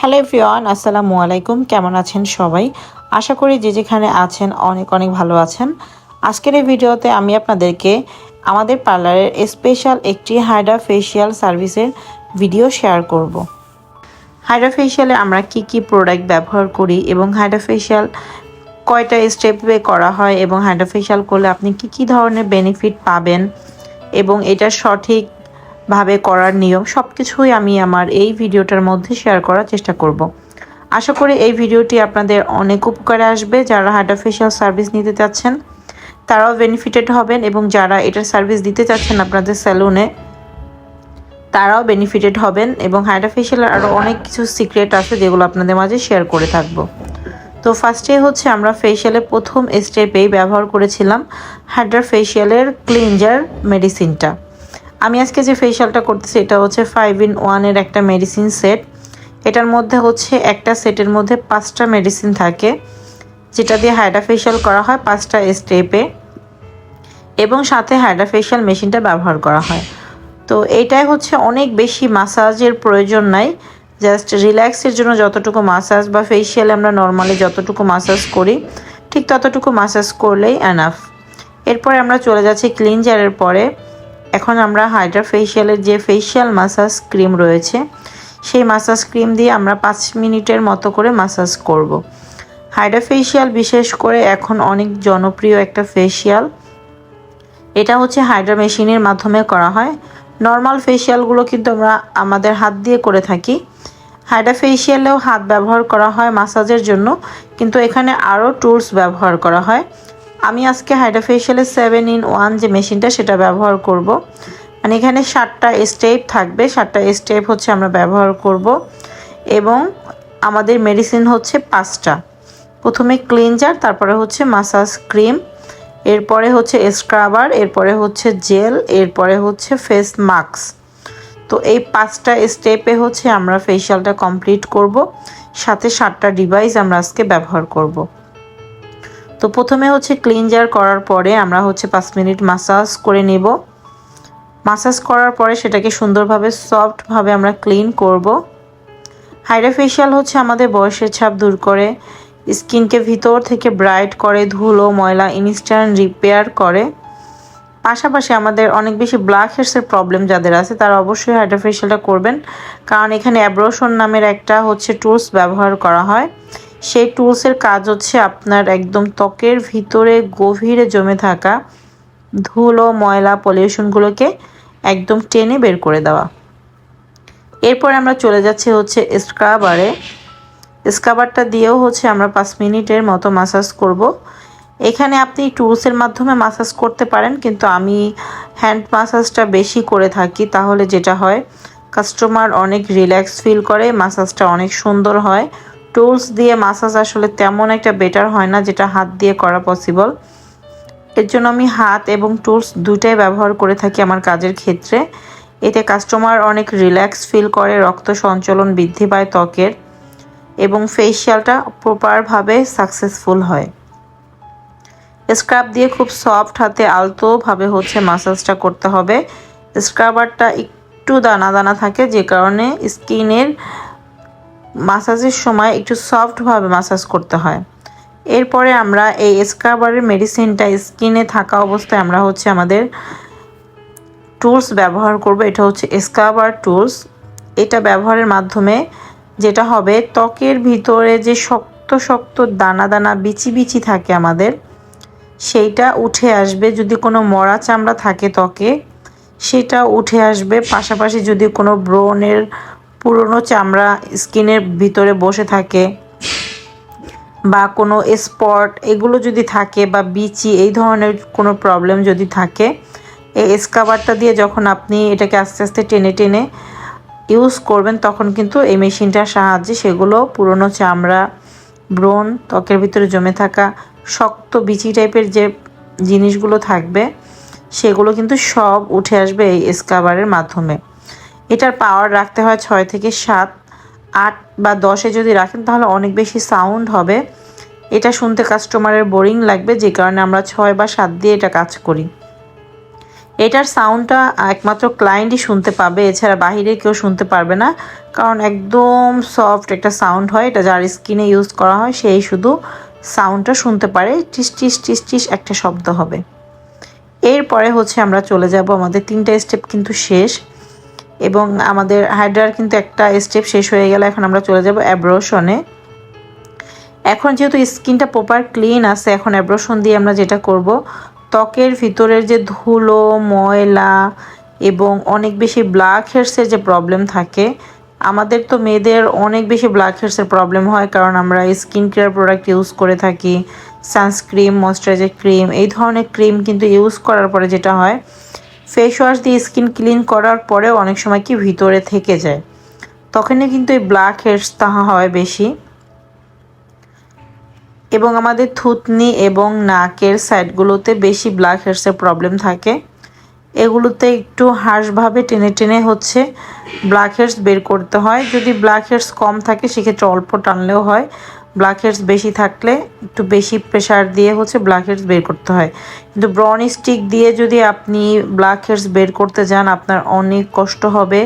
Hello everyone, আসসালামু আলাইকুম। কেমন আছেন সবাই? আশা করি যে যেখানে আছেন অনেক অনেক ভালো আছেন। আজকের এই ভিডিওতে আমি আপনাদেরকে আমাদের পার্লারের স্পেশাল একটি হাইড্রা ফেশিয়াল সার্ভিসের ভিডিও শেয়ার করব। হাইড্রা ফেশিয়ালে আমরা কি কি প্রোডাক্ট ব্যবহার করি এবং হাইড্রা ফেশিয়াল কয়টা স্টেপে করা হয় এবং হাইড্রা ফেশিয়াল করলে আপনি কি কি ধরনের বেনিফিট পাবেন এবং এটা সঠিক ভাবে করার নিয়ম সব কিছুই আমি আমার এই ভিডিওটার মধ্যে শেয়ার করার চেষ্টা করব। আশা করি এই ভিডিওটি আপনাদের অনেক উপকারে আসবে। যারা ফেশিয়াল সার্ভিস নিতে চাচ্ছেন, তারাও বেনিফিটেড হবেন এবং যারা এটার সার্ভিস দিতে চাচ্ছেন আপনাদের স্যালুনে তারাও বেনিফিটেড হবেন এবং ফেশিয়ালের আরও অনেক কিছু সিক্রেট আছে যেগুলো আপনাদের মাঝে শেয়ার করে থাকব। তো ফার্স্টে হচ্ছে আমরা ফেশিয়ালের প্রথম স্টেপেই ব্যবহার করেছিলাম হাইড্রা ফেশিয়ালের ক্লিনজার মেডিসিনটা আমি আজকে যে ফেশিয়ালটা করতেছি, এটা হচ্ছে ফাইভ ইন ওয়ানের একটা মেডিসিন সেট এটার মধ্যে হচ্ছে একটা সেটের মধ্যে পাঁচটা মেডিসিন থাকে, যেটা দিয়ে হাইড্রা ফেশিয়াল করা হয় পাঁচটা স্টেপে এবং সাথে হাইড্রা ফেশিয়াল মেশিনটা ব্যবহার করা হয়। তো এইটাই হচ্ছে অনেক বেশি মাসাজের প্রয়োজন নাই জাস্ট রিল্যাক্সের জন্য যতটুকু মাসাজ বা ফেশিয়ালে আমরা নর্মালি যতটুকু মাসাজ করি, ঠিক ততটুকু মাসাজ করলেই অ্যানাফ এরপরে আমরা চলে যাচ্ছি ক্লিনজারের পরে। এখন আমরা হাইড্রা ফেশিয়ালের যে ফেসিয়াল মাসাজ ক্রিম রয়েছে, সেই মাসাজ ক্রিম দিয়ে আমরা পাঁচ মিনিটের মতো করে মাসাজ করব। হাইড্রা ফেসিয়াল বিশেষ করে এখন অনেক জনপ্রিয় একটা ফেসিয়াল এটা হচ্ছে হাইড্রা মেশিনের মাধ্যমে করা হয়। নর্মাল ফেসিয়ালগুলো কিন্তু আমরা আমাদের হাত দিয়ে করে থাকি। হাইড্রা ফেশিয়ালেও হাত ব্যবহার করা হয় মাসাজের জন্য, কিন্তু এখানে আরও টুলস ব্যবহার করা হয়। আমি আজকে ফেশিয়ালের সেভেন ইন ওয়ান যে মেশিনটা সেটা ব্যবহার করব। মানে এখানে সাতটা স্টেপ থাকবে। সাতটা স্টেপ হচ্ছে আমরা ব্যবহার করব। এবং আমাদের মেডিসিন হচ্ছে পাঁচটা। প্রথমে ক্লিনজার তারপরে হচ্ছে মাসাজ ক্রিম এরপরে হচ্ছে স্ক্রাবার এরপরে হচ্ছে জেল এরপরে হচ্ছে ফেস মাস্ক তো এই পাঁচটা স্টেপে হচ্ছে আমরা ফেশিয়ালটা কমপ্লিট করব। সাথে সাতটা ডিভাইস আমরা আজকে ব্যবহার করব। তো প্রথমে হচ্ছে ক্লিনজার করার পরে আমরা হচ্ছে পাঁচ মিনিট মাসাজ করে নেব। মাসাজ করার পরে সেটাকে সুন্দরভাবে সফটভাবে আমরা ক্লিন করব। হাইড্রা ফেশিয়াল হচ্ছে আমাদের বয়সের ছাপ দূর করে, স্কিনকে ভিতর থেকে ব্রাইট করে, ধুলো, ময়লা ইনস্ট্যান্ট রিপেয়ার করে। পাশাপাশি আমাদের অনেক বেশি ব্ল্যাক হেডসের প্রবলেম যাদের আছে, তারা অবশ্যই হাইড্রা ফেশিয়ালটা করবেন। কারণ এখানে অ্যাব্রোশন নামের একটা হচ্ছে টুলস ব্যবহার করা হয়। সেই টুলসের কাজ হচ্ছে আপনার একদম ত্বকের ভিতরে গভীরে জমে থাকা ধুলো, ময়লা, পলিউশনগুলোকে একদম টেনে বের করে দেওয়া। এরপর আমরা চলে যাচ্ছি হচ্ছে স্ক্রাবারে। স্ক্রাবারটা দিয়েও হচ্ছে আমরা পাঁচ মিনিটের মতো মাসাজ করব। এখানে আপনি টুলসের মাধ্যমে মাসাজ করতে পারেন, কিন্তু আমি হ্যান্ড মাসাজটা বেশি করে থাকি, তাহলে যেটা হয় কাস্টমার অনেক রিল্যাক্স ফিল করে মাসাজটা অনেক সুন্দর হয়। টুলস দিয়ে মাসাজ আসলে তেমন একটা বেটার হয় না যেটা হাত দিয়ে করা পসিবল এর জন্য আমি হাত এবং টুলস দুটাই ব্যবহার করে থাকি আমার কাজের ক্ষেত্রে। এতে কাস্টমার অনেক রিল্যাক্স ফিল করে, রক্ত সঞ্চালন বৃদ্ধি পায় ত্বকের এবং ফেসিয়ালটা প্রপারভাবে সাকসেসফুল হয়। স্ক্রাব দিয়ে খুব সফট হাতে আলতোভাবে হচ্ছে মাসাজটা করতে হবে। স্ক্রাবারটা একটু দানা দানা থাকে যে কারণে স্কিনের মাসাজের সময় একটু সফটভাবে মাসাজ করতে হয়। এরপরে আমরা এই স্ক্রাবারের মেডিসিনটা স্কিনে থাকা অবস্থায় আমরা হচ্ছে আমাদের টুলস ব্যবহার করব। এটা হচ্ছে স্ক্রাবার টুলস এটা ব্যবহারের মাধ্যমে যেটা হবে, ত্বকের ভিতরে যে শক্ত শক্ত দানা দানা বিচি বিচি থাকে আমাদের, সেইটা উঠে আসবে। যদি কোনো মরা চামড়া থাকে ত্বকে, সেটা উঠে আসবে। পাশাপাশি যদি কোনো ব্রনের পুরনো চামড়া স্কিনের ভিতরে বসে থাকে বা কোনো স্পট এগুলো যদি থাকে বা বিচি, এই ধরনের কোনো প্রবলেম যদি থাকে, এই স্কাবারটা দিয়ে যখন আপনি এটাকে আস্তে আস্তে টেনে টেনে ইউজ করবেন, তখন কিন্তু এই মেশিনটার সাহায্যে সেগুলো পুরনো চামড়া, ব্রণ, ত্বকের ভিতরে জমে থাকা শক্ত বিচি টাইপের যে জিনিসগুলো থাকবে, সেগুলো কিন্তু সব উঠে আসবে এই স্কাবারের মাধ্যমে। এটার পাওয়ার রাখতে হয় ছয় থেকে সাত, আট বা দশে যদি রাখেন তাহলে অনেক বেশি সাউন্ড হবে। এটা শুনতে কাস্টমারের বোরিং লাগবে, যে কারণে আমরা ছয় বা সাত দিয়ে এটা কাজ করি। এটার সাউন্ডটা একমাত্র ক্লায়েন্টই শুনতে পাবে, এছাড়া বাহিরে কেউ শুনতে পারবে না। কারণ একদম সফট একটা সাউন্ড হয়, এটা যার স্কিনে ইউজ করা হয়, সেই শুধু সাউন্ডটা শুনতে পারে, টিস টিস টিস টিস একটা শব্দ হবে। এরপরে হচ্ছে আমরা চলে যাব, আমাদের তিনটা স্টেপ কিন্তু শেষ। এবং আমাদের হাইড্রার কিন্তু একটা স্টেপ শেষ হয়ে গেলে, এখন আমরা চলে যাব অ্যাব্রোশনে এখন যেহেতু স্কিনটা প্রপার ক্লিন আছে, এখন অ্যাব্রোশন দিয়ে আমরা যেটা করব, ত্বকের ভিতরের যে ধুলো, ময়লা এবং অনেক বেশি ব্ল্যাক হেডসের যে প্রবলেম থাকে, আমাদের তো মেয়েদের অনেক বেশি ব্ল্যাক হেডসের প্রবলেম হয়, কারণ আমরা স্কিন কেয়ার প্রোডাক্ট ইউজ করে থাকি সানস্ক্রিম ময়শ্চারাইজার ক্রিম এই ধরনের ক্রিম কিন্তু ইউজ করার পরে যেটা হয় ফেস ওয়াশ দিয়ে স্কিন ক্লিন করার পরেও অনেক সময় কি ভিতরে থেকে যায়। তখনই কিন্তু এই ব্ল্যাক হেডস তাহা হয় বেশি। এবং আমাদের থুতনি এবং নাকের সাইডগুলোতে বেশি ব্ল্যাক হেডসের প্রবলেম থাকে। এগুলোতে একটু হাঁসভাবে টেনে টেনে হচ্ছে ব্ল্যাক হেডস বের করতে হয়। যদি ব্ল্যাক হেডস কম থাকে, সেক্ষেত্রে অল্প টানলেও হয়। ব্ল্যাক হেডস বেশি থাকলে একটু বেশি প্রেশার দিয়ে হচ্ছে ব্ল্যাক হেডস বের করতে হয়। কিন্তু ব্রন স্টিক দিয়ে যদি আপনি ব্ল্যাক হেডস বের করতে যান, আপনার অনেক কষ্ট হবে,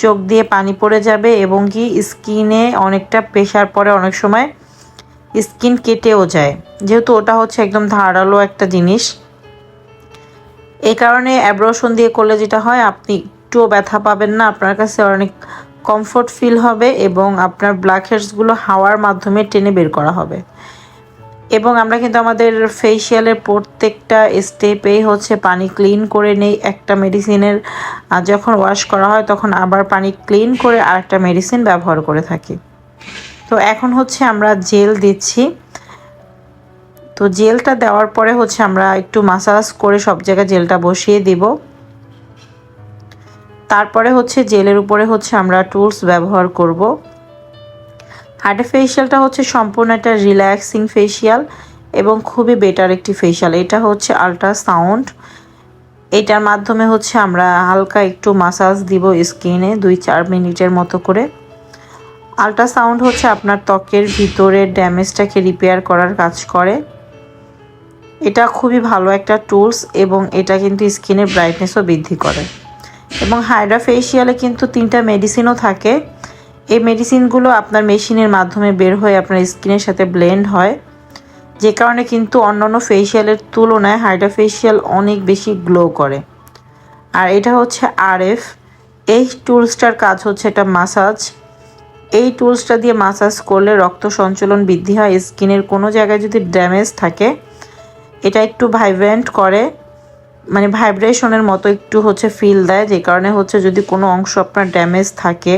চোখ দিয়ে পানি পড়ে যাবে এবং কি স্কিনে অনেকটা প্রেশার পরে অনেক সময় স্কিন কেটেও যায়। যেহেতু ওটা হচ্ছে একদম ধারালো একটা জিনিস। এই কারণে অ্যাব্রোশন দিয়ে করলে যেটা হয়, আপনি একটুও ব্যথা পাবেন না, আপনার কাছে অনেক কমফোর্ট ফিল হবে এবং আপনার ব্ল্যাক হেডসগুলো হাওয়ার মাধ্যমে টেনে বের করা হবে। এবং আমরা কিন্তু আমাদের ফেসিয়ালের প্রত্যেকটা স্টেপেই হচ্ছে পানি ক্লিন করে নেই। একটা মেডিসিনের যখন ওয়াশ করা হয় তখন আবার পানি ক্লিন করে আরেকটা মেডিসিন ব্যবহার করে থাকি। তো এখন হচ্ছে আমরা জেল দিচ্ছি। তো জেলটা দেওয়ার পরে হচ্ছে আমরা একটু মাসাজ করে সব জায়গায় জেলটা বসিয়ে দিব। তারপরে হচ্ছে জেলের উপরে হচ্ছে আমরা টুলস ব্যবহার করব। হার্ডে ফেসিয়ালটা হচ্ছে সম্পূর্ণ একটা রিল্যাক্সিং ফেসিয়াল এবং খুবই বেটার একটি ফেসিয়াল এটা হচ্ছে আল্ট্রাসাউন্ড এটার মাধ্যমে হচ্ছে আমরা হালকা একটু মাসাজ দিব স্কিনে দুই চার মিনিটের মতো করে। আল্ট্রাসাউন্ড হচ্ছে আপনার ত্বকের ভিতরের ড্যামেজটাকে রিপেয়ার করার কাজ করে। এটা খুবই ভালো একটা টুলস এবং এটা কিন্তু স্কিনের ব্রাইটনেসও বৃদ্ধি করে। এবং হাইড্রা ফেসিয়ালে কিন্তু তিনটা মেডিসিনও থাকে। এই মেডিসিনগুলো আপনার মেশিনের মাধ্যমে বের হয়ে আপনার স্কিনের সাথে ব্লেন্ড হয়। যে কারণে কিন্তু অন্যান্য ফেসিয়ালের তুলনায় হাইড্রা ফেসিয়াল অনেক বেশি গ্লো করে। আর এটা হচ্ছে আর এফ এই টুলসটার কাজ হচ্ছে এটা মাসাজ এই টুলসটা দিয়ে মাসাজ করলে রক্ত সঞ্চালন বৃদ্ধি হয়। স্কিনের কোনো জায়গায় যদি ড্যামেজ থাকে, এটা একটু ভাইব্রেন্ট করে। মানে ভাইব্রেশনের মতো একটু হচ্ছে ফিল দেয়, যে কারণে হচ্ছে যদি কোনো অংশ আপনার ড্যামেজ থাকে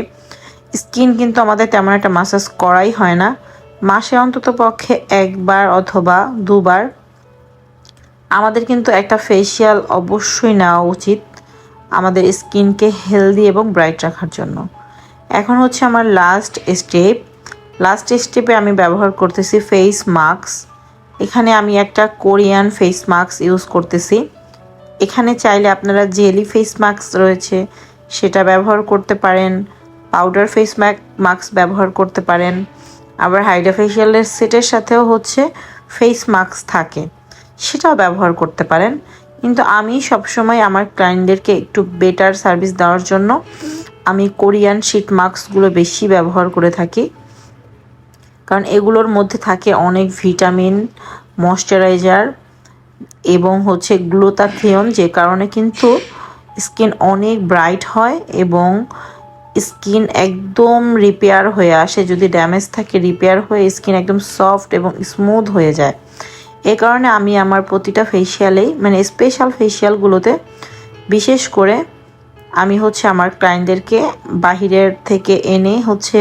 স্কিন কিন্তু আমাদের তেমন একটা মাসাজ করাই হয় না। মাসে অন্তত পক্ষে একবার অথবা দুবার। আমাদের কিন্তু একটা ফেসিয়াল অবশ্যই নেওয়া উচিত আমাদের স্কিনকে হেলদি এবং ব্রাইট রাখার জন্য। এখন হচ্ছে আমার লাস্ট স্টেপ লাস্ট স্টেপে আমি ব্যবহার করতেছি ফেস মাস্ক এখানে আমি একটা কোরিয়ান ফেস মাস্ক ইউজ করতেছি। এখানে চাইলে আপনারা জেলি ফেস মাস্ক রয়েছে, সেটা ব্যবহার করতে পারেন পাউডার ফেস ম্যাক মাস্ক ব্যবহার করতে পারেন। আবার হাইড্রা ফেশিয়ালের সেটের সাথেও হচ্ছে ফেস মাস্ক থাকে, সেটাও ব্যবহার করতে পারেন। কিন্তু আমি সবসময় আমার ক্লায়েন্টদেরকে একটু বেটার সার্ভিস দেওয়ার জন্য আমি কোরিয়ান শিট মাস্কগুলো বেশি ব্যবহার করে থাকি। কারণ এগুলোর মধ্যে থাকে অনেক ভিটামিন ময়শ্চারাইজার এবং হচ্ছে গ্লুতাথিয়ন যে কারণে কিন্তু স্কিন অনেক ব্রাইট হয় এবং স্কিন একদম রিপেয়ার হয়ে আসে। যদি ড্যামেজ থাকে, রিপেয়ার হয়ে স্কিন একদম সফট এবং স্মুথ হয়ে যায়। এ কারণে আমি আমার প্রতিটা ফেসিয়ালেই মানে স্পেশাল ফেসিয়ালগুলোতে বিশেষ করে আমি হচ্ছে আমার ক্লায়েন্টদেরকে বাহিরের থেকে এনে হচ্ছে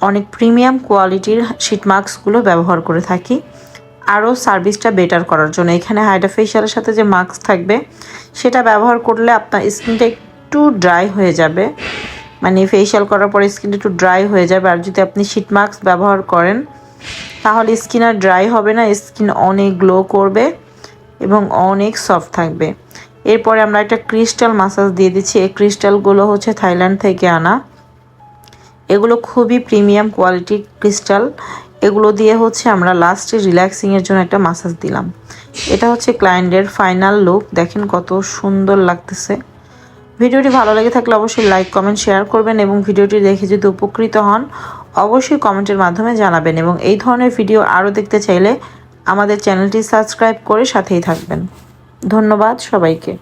অনেক প্রিমিয়াম কোয়ালিটির শিট মাস্কগুলো ব্যবহার করে থাকি। আরও সার্ভিসটা বেটার করার জন্য। এখানে হাইড্রা ফেশিয়ালের সাথে যে মাস্ক থাকবে, সেটা ব্যবহার করলে আপনার স্কিনটা একটু ড্রাই হয়ে যাবে। মানে ফেশিয়াল করার পরে স্কিনটা একটু ড্রাই হয়ে যাবে। আর যদি আপনি শিট মাস্ক ব্যবহার করেন, তাহলে স্কিন আর ড্রাই হবে না স্কিন অনেক গ্লো করবে এবং অনেক সফট থাকবে। এরপরে আমরা একটা ক্রিস্টাল মাসাজ দিয়ে দিচ্ছি। এই ক্রিস্টালগুলো হচ্ছে থাইল্যান্ড থেকে আনা। এগুলো খুবই প্রিমিয়াম কোয়ালিটির ক্রিস্টাল এগুলো দিয়ে হচ্ছে আমরা লাস্টে রিল্যাক্সিংয়ের জন্য একটা মাসাজ দিলাম। এটা হচ্ছে ক্লায়েন্টের ফাইনাল লুক দেখেন কত সুন্দর লাগতেছে। ভিডিওটি ভালো লেগে থাকলে অবশ্যই লাইক কমেন্ট শেয়ার করবেন এবং ভিডিওটি দেখে যদি উপকৃত হন, অবশ্যই কমেন্টের মাধ্যমে জানাবেন এবং এই ধরনের ভিডিও আরও দেখতে চাইলে আমাদের চ্যানেলটি সাবস্ক্রাইব করে সাথেই থাকবেন। ধন্যবাদ সবাইকে।